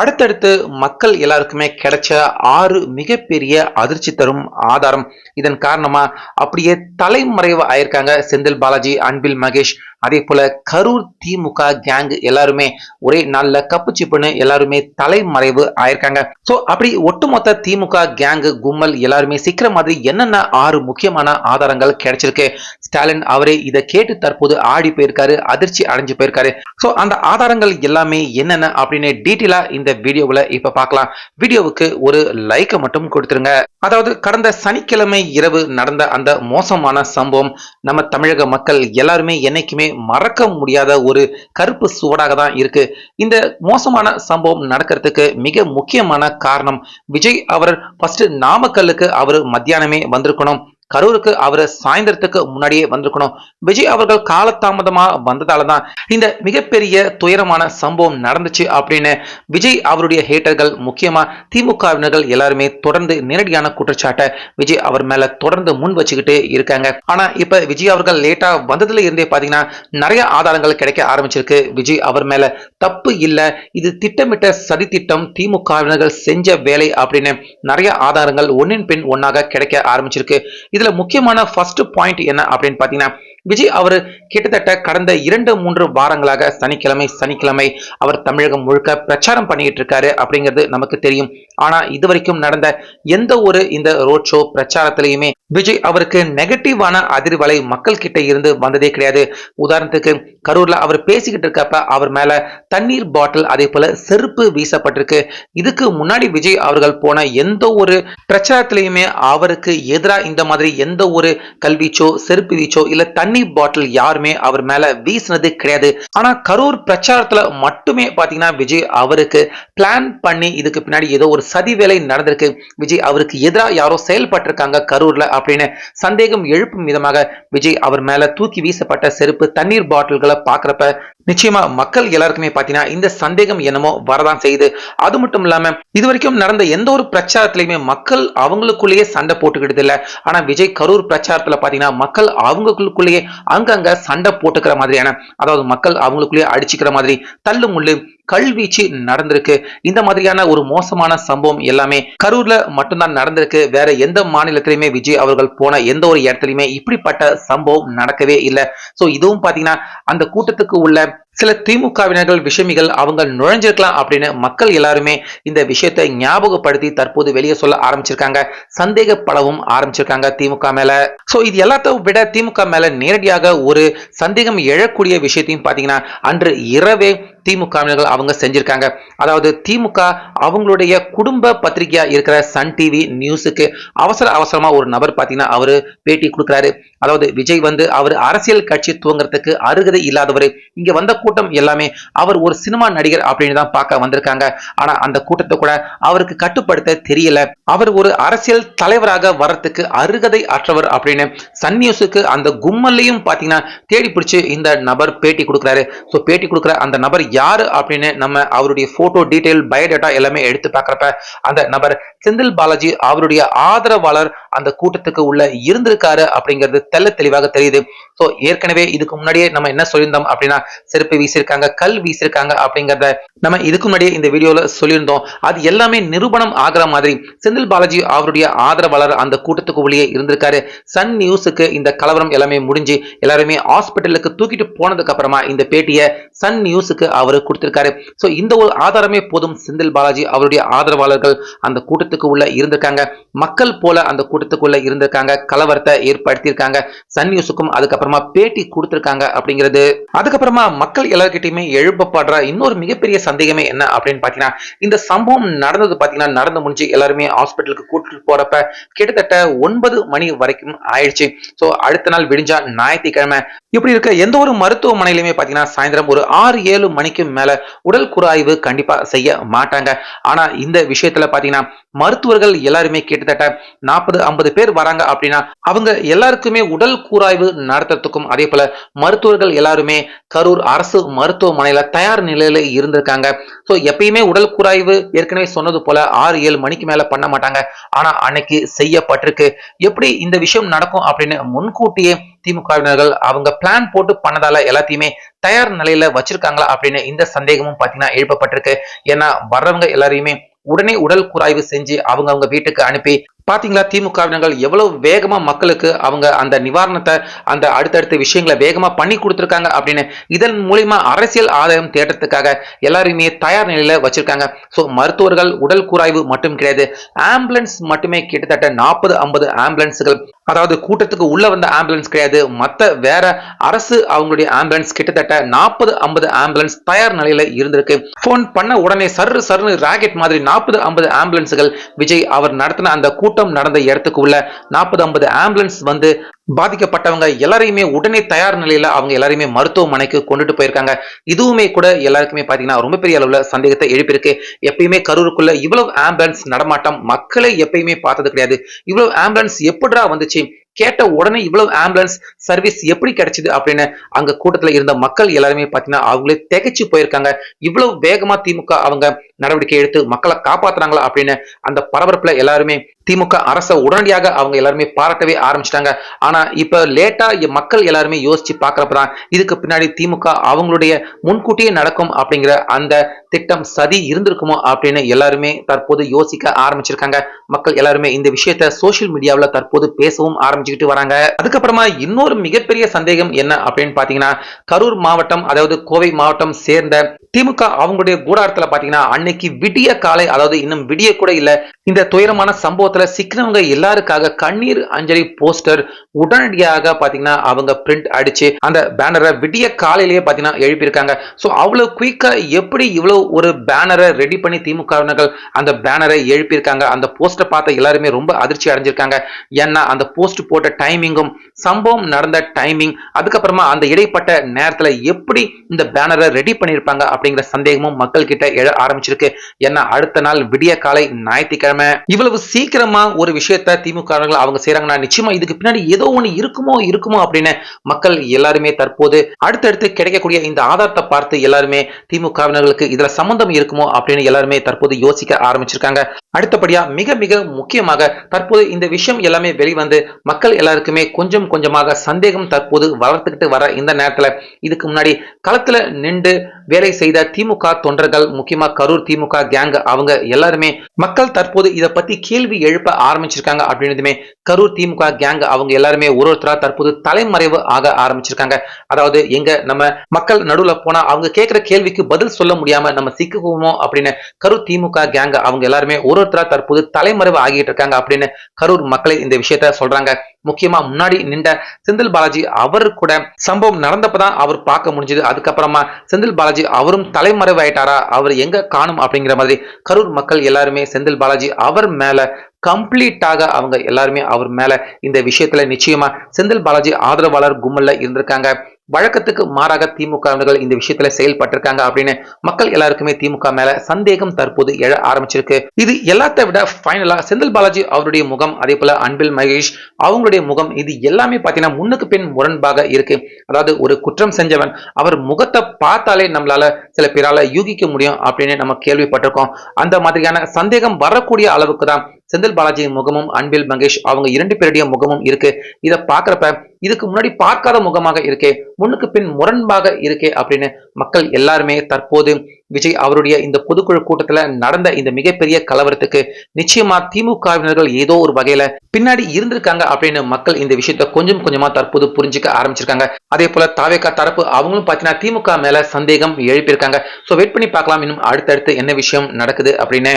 அடுத்தடுத்து மக்கள் எல்லாருக்குமே கிடைச்ச ஆறு மிகப்பெரிய அதிர்ச்சி தரும் ஆதாரம். இதன் காரணமா அப்படியே தலைமறைவு ஆயிருக்காங்க செந்தில் பாலாஜி அன்பில் மகேஷ் அதே போல கரூர் திமுக கேங் எல்லாருமே ஒரே நாள்ல கப்பு சிப்புன்னு எல்லாருமே தலைமறைவு ஆயிருக்காங்க. சோ அப்படி ஒட்டுமொத்த திமுக கேங் கும்மல் எல்லாருமே சிக்கிற மாதிரி என்னென்ன ஆறு முக்கியமான ஆதாரங்கள் கிடைச்சிருக்கு? ஸ்டாலின் அவரே இதை கேட்டு தற்போது ஆடி போயிருக்காரு அதிர்ச்சி அடைஞ்சு போயிருக்காரு. சோ அந்த ஆதாரங்கள் எல்லாமே என்னென்ன அப்படின்னு டீட்டெயிலா இந்த வீடியோவில் இப்ப பார்க்கலாம். வீடியோவுக்கு ஒரு லைக்கை மட்டும் கொடுத்துருங்க. அதாவது கடந்த சனிக்கிழமை இரவு நடந்த அந்த மோசமான சம்பவம் நம்ம தமிழக மக்கள் எல்லாருமே என்னைக்குமே மறக்க முடியாத ஒரு கருப்பு சுவடாக தான் இருக்கு. இந்த மோசமான சம்பவம் நடக்கிறதுக்கு மிக முக்கியமான காரணம் விஜய் அவர் ஃபர்ஸ்ட் நாமக்கல்லுக்கு அவர் மத்தியானமே வந்திருக்கணும். கரூருக்கு அவர் சாயந்தரத்துக்கு முன்னாடியே வந்திருக்கணும். விஜய் அவர்கள் காலதாமதமா வந்ததால தான் இந்த மிகப்பெரிய துயரமான சம்பவம் நடந்துச்சு அப்படின்னு விஜய் அவருடைய ஹேட்டர்கள் முக்கியமா திமுகவினர்கள் எல்லாருமே தொடர்ந்து நேரடியான குற்றச்சாட்டை விஜய் அவர் மேல தொடர்ந்து முன் வச்சுக்கிட்டு இருக்காங்க. ஆனா இப்ப விஜய் அவர்கள் லேட்டா வந்ததுல இருந்தே பாத்தீங்கன்னா நிறைய ஆதாரங்கள் கிடைக்க ஆரம்பிச்சிருக்கு. விஜய் அவர் மேல தப்பு இல்ல. இது திட்டமிட்ட சதி திட்டம் திமுகவினர்கள் செஞ்ச வேலை அப்படின்னு நிறைய ஆதாரங்கள் ஒன்னின் பின் ஒன்னாக கிடைக்க ஆரம்பிச்சிருக்கு. இதுல முக்கியமான ஃபர்ஸ்ட் பாயிண்ட் என்ன அப்படின்னு பாத்தீங்கன்னா விஜய் அவர் கிட்டத்தட்ட கடந்த இரண்டு மூன்று வாரங்களாக சனிக்கிழமை சனிக்கிழமை அவர் தமிழகம் முழுக்க பிரச்சாரம் பண்ணிக்கிட்டு இருக்காரு அப்படிங்கிறது நமக்கு தெரியும். ஆனா இதுவரைக்கும் நடந்த எந்த ஒரு இந்த ரோட் ஷோ பிரச்சாரத்திலையுமே விஜய் அவருக்கு நெகட்டிவான அதிர்வலை மக்கள் கிட்ட இருந்து வந்ததே கிடையாது. உதாரணத்துக்கு கரூர்ல அவர் பேசிக்கிட்டு இருக்கப்ப அவர் மேல தண்ணீர் பாட்டில் அதே போல செருப்பு வீசப்பட்டிருக்கு. இதுக்கு முன்னாடி விஜய் அவர்கள் போன எந்த ஒரு பிரச்சாரத்திலையுமே அவருக்கு எதிராக இந்த மாதிரி எந்த ஒரு கல்வீச்சோ செருப்பு வீச்சோ இல்ல தண்ணீர் பாட்டில் யாருமே அவர் மேல வீசினது கிடையாது. ஆனா கரூர் பிரச்சாரத்துல மட்டுமே பாத்தீங்கன்னா விஜய் அவருக்கு பிளான் பண்ணி இதுக்கு பின்னாடி ஏதோ ஒரு சதி வேலை நடந்திருக்கு. விஜய் அவருக்கு எதிராக யாரோ செயல்பட்டிருக்காங்க கரூர்ல அப்படின்னு சந்தேகம் எழுப்பும் விதமாக விஜய் அவர் மேல தூக்கி வீசப்பட்ட செருப்பு தண்ணீர் பாட்டில்களை பாக்குறப்ப நிச்சயமா மக்கள் எல்லாருக்குமே பாத்தீங்கன்னா இந்த சந்தேகம் என்னமோ வரதான் செய்யுது. அது மட்டும் இல்லாம இது வரைக்கும் நடந்த எந்த ஒரு பிரச்சாரத்திலையுமே மக்கள் அவங்களுக்குள்ளேயே சண்டை போட்டுக்கிட்டது இல்ல. ஆனா விஜய் கரூர் பிரச்சாரத்துல பாத்தீங்கன்னா மக்கள் அவங்களுக்குள்ளேயே அங்கங்க சண்டை போட்டுக்கிற மாதிரியான அதாவது மக்கள் அவங்களுக்குள்ளேயே அடிச்சுக்கிற மாதிரி தள்ளு முள்ளு கல்வீச்சு நடந்திருக்கு. இந்த மாதிரியான ஒரு மோசமான சம்பவம் எல்லாமே கரூர்ல மட்டும்தான் நடந்திருக்கு. வேற எந்த மாநிலத்திலுமே விஜய் அவர்கள் போன எந்த ஒரு இடத்துலயுமே இப்படிப்பட்ட சம்பவம் நடக்கவே இல்லை. சோ இதுவும் பாத்தீங்கன்னா அந்த கூட்டத்துக்கு உள்ள சில திமுகவினர்கள் விஷமிகள் அவங்க நுழைஞ்சிருக்கலாம் அப்படின்னு மக்கள் எல்லாருமே இந்த விஷயத்தை ஞாபகப்படுத்தி தற்போது வெளியே சொல்ல ஆரம்பிச்சிருக்காங்க. சந்தேகப்படவும் ஆரம்பிச்சிருக்காங்க திமுக மேல. சோ இது எல்லாத்தையும் விட திமுக மேல நேரடியாக ஒரு சந்தேகம் எழக்கூடிய விஷயத்தையும் பாத்தீங்கன்னா அன்று இரவே திமுகவினர்கள் அவங்க செஞ்சிருக்காங்க. அதாவது திமுக அவங்களுடைய குடும்ப பத்திரிகையா இருக்கிற சன் டிவி நியூஸுக்கு அவசர அவசரமா ஒரு நபர் பாத்தீங்கன்னா அவரு பேட்டி கொடுக்குறாரு. அதாவது விஜய் வந்து அவர் அரசியல் கட்சி துவங்குறதுக்கு அருகதை இல்லாதவர். இங்க வந்த கூட்டம் எல்லாமே அவர் ஒரு சினிமா நடிகர் அப்படின்னு தான் பார்க்க வந்திருக்காங்க. ஆனா அந்த கூட்டத்தை கூட அவருக்கு கட்டுப்படுத்த தெரியல. அவர் ஒரு அரசியல் தலைவராக வரத்துக்கு அருகதை அற்றவர் அப்படின்னு சன் நியூஸுக்கு அந்த கும்மல்லையும் பாத்தீங்கன்னா தேடி பிடிச்சு இந்த நபர் பேட்டி கொடுக்குறாரு. ஸோ பேட்டி கொடுக்குற அந்த நபர் யாரு அப்படின்னு நம்ம அவருடைய போட்டோ டீடைல் பயோடேட்டா எல்லாமே எடுத்து பார்க்கறப்ப அந்த நபர் செந்தில் பாலாஜி அவருடைய ஆதரவாளர் அந்த கூட்டத்துக்கு உள்ள இருந்திருக்காரு அப்படிங்கிறது தெல்ல தெளிவாக தெரியுது. ஸோ ஏற்கனவே இதுக்கு முன்னாடியே நம்ம என்ன சொல்லியிருந்தோம் அப்படின்னா செருப்பு வீசியிருக்காங்க கல் வீசியிருக்காங்க அப்படிங்கிறத நம்ம இதுக்கு முன்னாடியே இந்த வீடியோல சொல்லியிருந்தோம். அது எல்லாமே நிரூபணம் ஆகிற மாதிரி செந்தில் பாலாஜி அவருடைய ஆதரவாளர் அந்த கூட்டத்துக்கு உள்ளே இருந்திருக்காரு. சன் நியூஸுக்கு இந்த கலவரம் எல்லாமே முடிஞ்சு எல்லாருமே ஹாஸ்பிட்டலுக்கு தூக்கிட்டு போனதுக்கு அப்புறமா இந்த பேட்டியை சன் நியூஸுக்கு அவர் கொடுத்திருக்காரு. ஸோ இந்த ஒரு ஆதாரமே போதும் செந்தில் பாலாஜி அவருடைய ஆதரவாளர்கள் அந்த கூட்டத்துக்கு உள்ள இருந்திருக்காங்க. மக்கள் போல அந்த கூட்டத்துக்குள்ள இருந்திருக்காங்க கலவரத்தை ஏற்படுத்தியிருக்காங்க சன் நியூஸுக்கும் அதுக்கப்புறமா பேட்டி கொடுத்திருக்காங்க அப்படிங்கிறது. அதுக்கப்புறமா மக்கள் எல்லார்கிட்டயுமே எழுப்பப்படுற இன்னொரு மிகப்பெரிய சந்தேகமே என்ன அப்படின்னு பாத்தீங்கன்னா இந்த சம்பவம் நடந்தது பாத்தீங்கன்னா நடந்து முடிஞ்சு எல்லாருமே ஹாஸ்பிட்டலுக்கு கூட்டிட்டு போறப்ப கிட்டத்தட்ட ஒன்பது மணி வரைக்கும் ஆயிடுச்சு. ஸோ அடுத்த நாள் விடிஞ்சா ஞாயிற்றுக்கிழமை. இப்படி இருக்க எந்த ஒரு மருத்துவமனையிலுமே பாத்தீங்கன்னா சாயந்தரம் ஒரு ஆறு ஏழு மணிக்கு மேல உடல் குறாய்வு கண்டிப்பா செய்ய மாட்டாங்க. ஆனா இந்த விஷயத்துல பாத்தீங்கன்னா மருத்துவர்கள் எல்லாருமே கிட்டத்தட்ட நாற்பது ஐம்பது பேர் வராங்க அப்படின்னா அவங்க எல்லாருக்குமே உடல் கூராய்வு நடத்துறதுக்கும் அதே போல மருத்துவர்கள் எல்லாருமே கரூர் அரசு மருத்துவமனையில தயார் நிலையில இருந்திருக்காங்க. ஸோ எப்பயுமே உடல் கூராய்வு ஏற்கனவே சொன்னது போல ஆறு ஏழு மணிக்கு மேல பண்ண மாட்டாங்க. ஆனா அன்னைக்கு செய்யப்பட்டிருக்கு. எப்படி இந்த விஷயம் நடக்கும் அப்படின்னு முன்கூட்டியே திமுகவினர்கள் அவங்க பிளான் போட்டு பண்ணதால எல்லாத்தையுமே தயார் நிலையில வச்சிருக்காங்களா அப்படின்னு இந்த சந்தேகமும் பாத்தீங்கன்னா எழுப்பப்பட்டிருக்கு. ஏன்னா வர்றவங்க எல்லாரையுமே உடனே உடல் குறாய்வு செஞ்சு அவங்க அவங்க வீட்டுக்கு அனுப்பி பாத்தீங்களா திமுகவினர்கள் எவ்வளவு வேகமா மக்களுக்கு அவங்க அந்த நிவாரணத்தை அந்த அடுத்தடுத்த விஷயங்களை வேகமாக பண்ணி கொடுத்துருக்காங்க அப்படின்னு இதன் மூலியமா அரசியல் ஆதாயம் தேடுறதுக்காக எல்லாரையுமே தயார் நிலையில வச்சிருக்காங்க. ஸோ மருத்துவர்கள் உடல் கூராய்வு மட்டும் கிடையாது ஆம்புலன்ஸ் மட்டுமே கிட்டத்தட்ட நாற்பது ஐம்பது ஆம்புலன்ஸுகள் அதாவது கூட்டத்துக்கு உள்ள வந்த ஆம்புலன்ஸ் கிடையாது மற்ற வேற அரசு அவங்களுடைய ஆம்புலன்ஸ் கிட்டத்தட்ட நாற்பது ஐம்பது ஆம்புலன்ஸ் தயார் நிலையில இருந்திருக்கு. போன் பண்ண உடனே சர்ரு சர்னு ராக்கெட் மாதிரி நாற்பது ஐம்பது ஆம்புலன்ஸுகள் விஜய் அவர் நடத்தின அந்த கூட்டம் நடந்த இடத்துக்கு உள்ள நாற்பது ஐம்பது ஆம்புலன்ஸ் வந்து பாதிக்கப்பட்டவங்க எல்லாரையுமே உடனே தயார் நிலையில அவங்க எல்லாரையுமே மருத்துவமனைக்கு கொண்டுட்டு போயிருக்காங்க. இதுவுமே கூட எல்லாருக்குமே பாத்தீங்கன்னா ரொம்ப பெரிய அளவுல சந்தேகத்தை எழுப்பியிருக்கு. எப்பயுமே கரூருக்குள்ள இவ்வளவு ஆம்புலன்ஸ் நடமாட்டம் மக்களை எப்பயுமே பார்த்தது கிடையாது. இவ்வளவு ஆம்புலன்ஸ் எப்படிரா வந்துச்சு? கேட்ட உடனே இவ்வளவு ஆம்புலன்ஸ் சர்வீஸ் எப்படி கிடைச்சது அப்படின்னு அங்க கூட்டத்துல இருந்த மக்கள் எல்லாருமே பாத்தீங்கன்னா அவங்களே திகைச்சு போயிருக்காங்க. இவ்வளவு வேகமா திமுக அவங்க நடவடிக்கை எடுத்து மக்களை காப்பாத்துறாங்களா அப்படின்னு அந்த பரபரப்புல எல்லாருமே திமுக அரசை உடனடியாக அவங்க எல்லாருமே பாராட்டவே ஆரம்பிச்சிட்டாங்க. ஆனா இப்ப லேட்டா மக்கள் எல்லாருமே யோசிச்சு பாக்குறப்பதான் இதுக்கு பின்னாடி திமுக அவங்களுடைய முன்கூட்டியே நடக்கும் அப்படிங்கிற அந்த திட்டம் சதி இருந்திருக்குமோ அப்படின்னு எல்லாருமே தற்போது யோசிக்க ஆரம்பிச்சிருக்காங்க. மக்கள் எல்லாருமே இந்த விஷயத்த சோசியல் மீடியாவில் தற்போது பேசவும் ஆரம்பிச்சுக்கிட்டு வராங்க. அதுக்கப்புறமா இன்னொரு மிகப்பெரிய சந்தேகம் என்ன அப்படின்னு பாத்தீங்கன்னா கரூர் மாவட்டம் அதாவது கோவை மாவட்டம் சேர்ந்த திமுக அவங்களுடைய கூடாரத்தில் பாத்தீங்கன்னா அன்னைக்கு விடிய காலை அதாவது இன்னும் விடிய கூட இல்ல இந்த துயரமான சம்பவத்துல சிக்கினவங்க எல்லாருக்காக கண்ணீர் அஞ்சலி போஸ்டர் உடனடியாக பாத்தீங்கன்னா அவங்க பிரிண்ட் அடிச்சு அந்த பேனரை விடிய காலையிலேயே பாத்தீங்கன்னா எழுப்பியிருக்காங்க. ஸோ அவ்வளவு குயிக்கா எப்படி இவ்வளவு ஒரு பேனரை ரெடி பண்ணி திமுகவினர்கள் அந்த பேனரை எழுப்பியிருக்காங்க? அந்த போஸ்டர் பார்த்த எல்லாருமே ரொம்ப அதிர்ச்சி அடைஞ்சிருக்காங்க. ஏன்னா அந்த போஸ்ட் போட்ட டைமிங்கும் சம்பவம் நடந்த டைமிங் அதுக்கப்புறமா அந்த இடைப்பட்ட நேரத்துல எப்படி இந்த பேனரை ரெடி பண்ணியிருப்பாங்க அப்படிங்கிற சந்தேகமும் மக்கள் கிட்ட எழ ஆரம்பிச்சிருக்கு. இருக்கு. ஏன்னா அடுத்த நாள் விடிய காலை ஞாயிற்றுக்கிழமை. இவ்வளவு சீக்கிரமா ஒரு விஷயத்த திமுக அவங்க செய்யறாங்கன்னா நிச்சயமா இதுக்கு பின்னாடி ஏதோ ஒண்ணு இருக்குமோ இருக்குமோ அப்படின்னு மக்கள் எல்லாருமே தற்போது அடுத்தடுத்து கிடைக்கக்கூடிய இந்த ஆதாரத்தை பார்த்து எல்லாருமே திமுகவினர்களுக்கு இதுல சம்பந்தம் இருக்குமோ அப்படின்னு எல்லாருமே தற்போது யோசிக்க ஆரம்பிச்சிருக்காங்க. அடுத்தபடியா மிக மிக முக்கியமாக தற்போது இந்த விஷயம் எல்லாமே வெளிவந்து மக்கள் எல்லாருக்குமே கொஞ்சம் கொஞ்சமாக சந்தேகம் தற்போது வளர்த்துக்கிட்டு வர இந்த நேரத்துல இதுக்கு முன்னாடி களத்துல நின்று வேலை செய்த திமுக தொண்டர்கள் முக்கியமா கரூர் திமுக கேங் அவங்க எல்லாருமே மக்கள் தற்போது இதை பத்தி கேள்வி எழுப்ப ஆரம்பிச்சிருக்காங்க அப்படின்னதுமே கரூர் திமுக கேங் அவங்க எல்லாருமே ஒரு ஒருத்தரா தற்போது தலைமறைவு ஆக ஆரம்பிச்சிருக்காங்க. அதாவது எங்க நம்ம மக்கள் நடுவுல போனா அவங்க கேட்கிற கேள்விக்கு பதில் சொல்ல முடியாம நம்ம சிக்குவோமோ அப்படின்னு கரூர் திமுக கேங் அவங்க எல்லாருமே ஒரு ஒருத்தரா தற்போது தலைமறைவு ஆகிட்டு இருக்காங்க அப்படின்னு கரூர் மக்களை இந்த விஷயத்த சொல்றாங்க. முக்கியமா முன்னாடி நின்ற செந்தில் பாலாஜி அவர் கூட சம்பவம் நடந்தப்பதான் அவர் பார்க்க முடிஞ்சது. அதுக்கப்புறமா செந்தில் பாலாஜி அவரும் தலைமறைவு ஆயிட்டாரா அவர் எங்க காணும் அப்படிங்கிற மாதிரி கரூர் மக்கள் எல்லாருமே செந்தில் பாலாஜி அவர் மேல கம்ப்ளீட்டாக அவங்க எல்லாருமே அவர் மேல இந்த விஷயத்துல நிச்சயமா செந்தில் பாலாஜி ஆதரவாளர் கும்மல்ல இருந்திருக்காங்க. வழக்கத்துக்கு மாறாக திமுகவினர்கள் இந்த விஷயத்துல செயல்பட்டிருக்காங்க அப்படின்னு மக்கள் எல்லாருக்குமே திமுக மேல சந்தேகம் தற்போது எழ ஆரம்பிச்சிருக்கு. இது எல்லாத்த விட ஃபைனலா செந்தில் பாலாஜி அவருடைய முகம் அதே போல அன்பில் மகேஷ் அவங்களுடைய முகம் இது எல்லாமே பாத்தீங்கன்னா முன்னுக்கு பின் முரண்பாக இருக்கு. அதாவது ஒரு குற்றம் செஞ்சவன் அவர் முகத்தை பார்த்தாலே நம்மளால சில பேரால யூகிக்க முடியும் அப்படின்னு நம்ம கேள்விப்பட்டிருக்கோம். அந்த மாதிரியான சந்தேகம் வரக்கூடிய அளவுக்கு தான் செந்தில் பாலாஜியின் முகமும் அன்பில் மகேஷ் அவங்க இரண்டு பேருடைய முகமும் இருக்கு. இதை பாக்குறப்ப இதுக்கு முன்னாடி பார்க்காத முகமாக இருக்கே முன்னுக்கு பின் முரண்பாக இருக்கே அப்படின்னு மக்கள் எல்லாருமே தற்போது விஜய் அவருடைய இந்த பொதுக்குழு கூட்டத்துல நடந்த இந்த மிகப்பெரிய கலவரத்துக்கு நிச்சயமா திமுகவினர்கள் ஏதோ ஒரு வகையில பின்னாடி இருந்திருக்காங்க அப்படின்னு மக்கள் இந்த விஷயத்த கொஞ்சம் கொஞ்சமா தற்போது புரிஞ்சுக்க ஆரம்பிச்சிருக்காங்க. அதே போல தாவேக்கா தரப்பு அவங்களும் பாத்தீங்கன்னா திமுக மேல சந்தேகம் எழுப்பியிருக்காங்க. சோ வெயிட் பண்ணி பார்க்கலாம். இன்னும் அடுத்தடுத்து என்ன விஷயம் நடக்குது அப்படின்னு